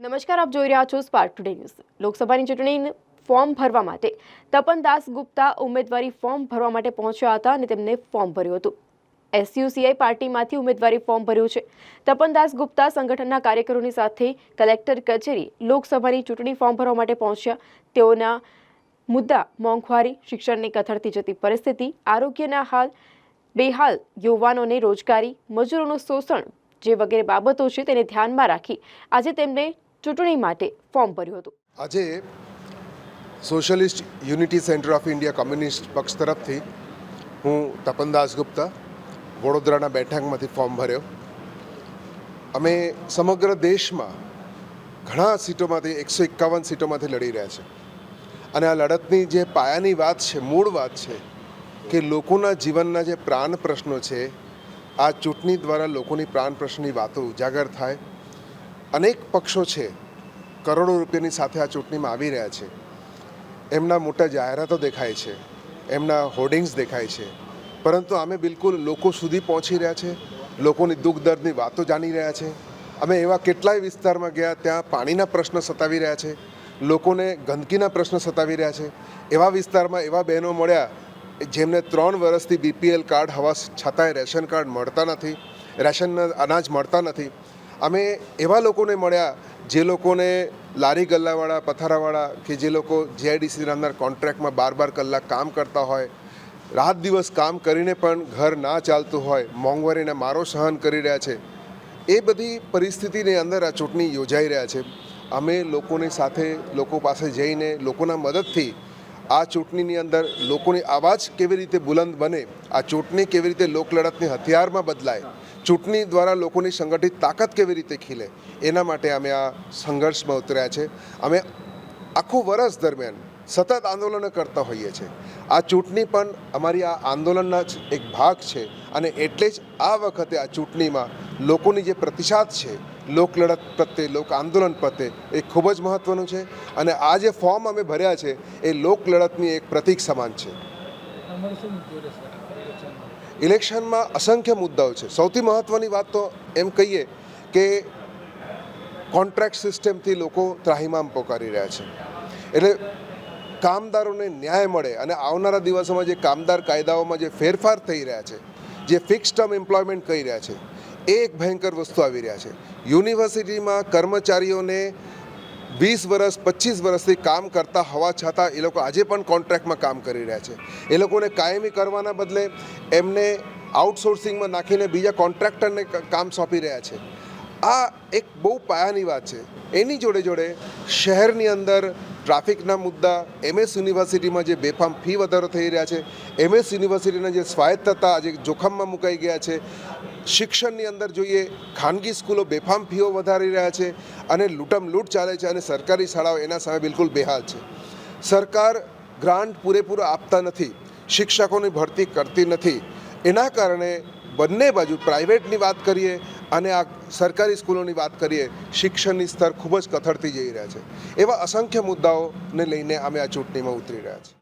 નમસ્કાર, આપ જોઈ રહ્યા છો સ્પાર્ક ટુડે ન્યૂઝ લોકસભાની ચૂંટણી ફોર્મ ભરવા માટે તપન દાસ ગુપ્તા ઉમેદવારી ફોર્મ ભરવા માટે પહોંચ્યા હતા અને તેમને ફોર્મ ભર્યું હતું. એસયુસીઆઈ પાર્ટીમાંથી ઉમેદવારી ફોર્મ ભર્યું છે. તપનદાસ ગુપ્તા સંગઠનના કાર્યકરોની સાથે કલેક્ટર કચેરી લોકસભાની ચૂંટણી ફોર્મ ભરવા માટે પહોંચ્યા. તેઓના મુદ્દા, મોંઘવારી, શિક્ષણની કથળતી જતી પરિસ્થિતિ, આરોગ્યના હાલ, બેહાલ યુવાનોને રોજગારી, મજૂરોનું શોષણ જે વગેરે બાબતો છે તેને ધ્યાનમાં રાખી આજે તેમને ચૂંટણી માટે ફોર્મ ભર્યું હતું. આજે socialist unity centre of India communist પક્ષ તરફથી હું તપન દાસગુપ્તા વડોદરાના બેઠકમાંથી ફોર્મ ભર્યો. અમે સમગ્ર દેશમાં ઘણા સીટોમાંથી એકસો એકાવન સીટોમાંથી લડી રહ્યા છે. અને આ લડતની જે પાયાની વાત છે, મૂળ વાત છે કે લોકોના જીવનના જે પ્રાણ પ્રશ્નો છે, આ ચૂંટણી દ્વારા લોકોની પ્રાણ પ્રશ્નની વાતો ઉજાગર થાય. અનેક પક્ષો છે, કરોડો રૂપિયાની સાથે આ ચૂંટણીમાં આવી રહ્યા છે. એમના મોટા જાહેરાતો દેખાય છે, એમના હોર્ડિંગ્સ દેખાય છે. પરંતુ અમે બિલકુલ લોકો સુધી પહોંચી રહ્યા છે, લોકોની દુઃખ દર્દની વાતો જાણી રહ્યા છે. અમે એવા કેટલાય વિસ્તારમાં ગયા ત્યાં પાણીના પ્રશ્ન સતાવી રહ્યા છે, લોકોને ગંદકીના પ્રશ્ન સતાવી રહ્યા છે. એવા વિસ્તારમાં એવા બહેનો મળ્યા, જેમને ત્રણ વર્ષથી બીપીએલ કાર્ડ હવા છતાંય રેશન કાર્ડ મળતા નથી, રેશનના અનાજ મળતા નથી. અમે એવા લોકોને મળ્યા જે લોકોને લારી ગલ્લાવાળા, પથારાવાળા કે જે લોકો જીઆઈડીસીના અંદર કોન્ટ્રાક્ટમાં બાર બાર કલાક કામ કરતા હોય, રાત દિવસ કામ કરીને પણ ઘર ના ચાલતું હોય, મોંઘવારીને મારો સહન કરી રહ્યા છે, એ બધી પરિસ્થિતિની અંદર આ ચૂંટણી યોજાઈ રહ્યા છે. અમે લોકોની સાથે લોકો પાસે જઈને લોકોના મદદથી આ ચૂંટણીની અંદર લોકોની અવાજ કેવી રીતે બુલંદ બને, આ ચૂંટણી કેવી રીતે લોકલડતની હથિયારમાં બદલાય ચૂંટણી દ્વારા લોકોની સંગઠિત તાકાત કેવી રીતે ખીલે, એના માટે અમે આ સંઘર્ષમાં ઉતર્યા છે. અમે આખું વર્ષ દરમિયાન સતત આંદોલનો કરતા હોઈએ છીએ. આ ચૂંટણી પણ અમારી આ આંદોલનના જ એક ભાગ છે અને એટલે જ આ વખતે આ ચૂંટણીમાં લોકોની જે પ્રતિસાદ છે લોકલડત પ્રત્યે, લોક આંદોલન પ્રત્યે એ ખૂબ જ મહત્ત્વનું છે અને આ જે ફોર્મ અમે ભર્યા છે એ લોકલડતની એક પ્રતીક સમાન છે? ઇલેક્શનમાં અસંખ્ય મુદ્દાઓ છે. સૌથી મહત્ત્વની વાત તો એમ કહીએ કે કોન્ટ્રાક્ટ સિસ્ટમથી લોકો ત્રાહિમામ પોકારી રહ્યા છે. એટલે કામદારોને ન્યાય મળે અને આવનારા દિવસોમાં જે કામદાર કાયદાઓમાં જે ફેરફાર થઈ રહ્યા છે, જે ફિક્સ ટર્મ એમ્પ્લોયમેન્ટ કહી રહ્યા છે, એ એક ભયંકર વસ્તુ આવી રહ્યા છે. યુનિવર્સિટીમાં કર્મચારીઓને વીસ વર્ષ, પચીસ વર્ષથી કામ કરતા હોવા છતાં એ લોકો આજે પણ કોન્ટ્રાક્ટમાં કામ કરી રહ્યા છે. એ લોકોને કાયમી કરવાના બદલે એમને આઉટસોર્સિંગમાં નાખીને બીજા કોન્ટ્રાક્ટરને કામ સોંપી રહ્યા છે. આ એક બહુ પાયાની વાત છે. એની જોડે જોડે શહેરની અંદર ટ્રાફિકના મુદ્દા એમએસ યુનિવર્સિટીમાં જે બેફામ ફી વધારો થઈ રહ્યા છે એમએસ યુનિવર્સિટીના જે સ્વાયત્તતા આજે જોખમમાં મુકાઈ ગયા છે શિક્ષણની અંદર જોઈએ, ખાનગી સ્કૂલો બેફામ ફીઓ વધારી રહ્યા છે અને લૂંટમ લૂંટ ચાલે છે અને સરકારી શાળાઓ એના સામે બિલકુલ બેહાલ છે. સરકાર ગ્રાન્ટ પૂરેપૂરો આપતા નથી, શિક્ષકોની ભરતી કરતી નથી. એના કારણે બંને બાજુ પ્રાઇવેટની વાત કરીએ અને આ સરકારી સ્કૂલોની વાત કરીએ, શિક્ષણની સ્તર ખૂબ જ કથળતી જઈ રહ્યા છે. એવા અસંખ્ય મુદ્દાઓને લઈને અમે આ ચૂંટણીમાં ઉતરી રહ્યા છીએ.